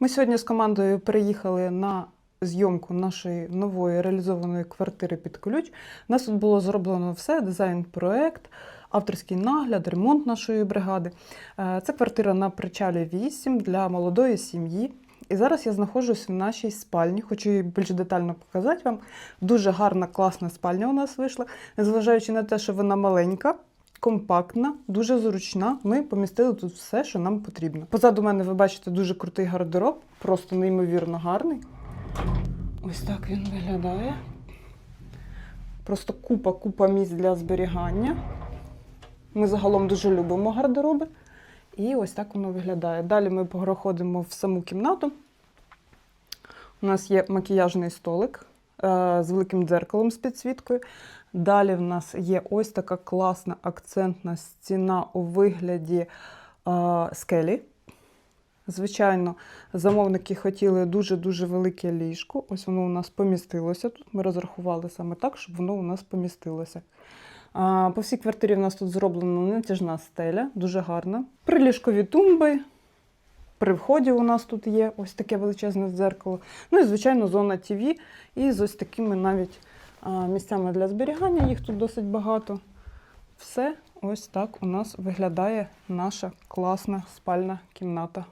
Ми сьогодні з командою переїхали на зйомку нашої нової реалізованої квартири під ключ. У нас тут було зроблено все: дизайн-проект, авторський нагляд, ремонт нашої бригади. Е, Це квартира на причалі 8 для молодої сім'ї. І зараз я знаходжусь в нашій спальні. Хочу її більш детально показати вам. Дуже гарна, класна спальня у нас вийшла, незважаючи на те, що вона маленька. Компактна, дуже зручна. Ми помістили тут все, що нам потрібно. Позаду мене ви бачите дуже крутий гардероб, просто неймовірно гарний. Ось так він виглядає. Просто купа-купа місць для зберігання. Ми загалом дуже любимо гардероби. І ось так воно виглядає. Далі ми проходимо в саму кімнату. У нас є макіяжний столик з великим дзеркалом з підсвіткою. Далі в нас є ось така класна акцентна стіна у вигляді е, скелі. Звичайно, замовники хотіли дуже-дуже велике ліжко. Ось воно у нас помістилося тут. Ми розрахували саме так, щоб воно у нас помістилося. По всій квартирі в нас тут зроблена натяжна стеля, дуже гарна. Приліжкові тумби. При вході у нас тут є ось таке величезне дзеркало. Ну і, звичайно, зона ТВ. І з ось такими навіть місцями для зберігання, їх тут досить багато. Все ось так у нас виглядає наша класна спальна кімната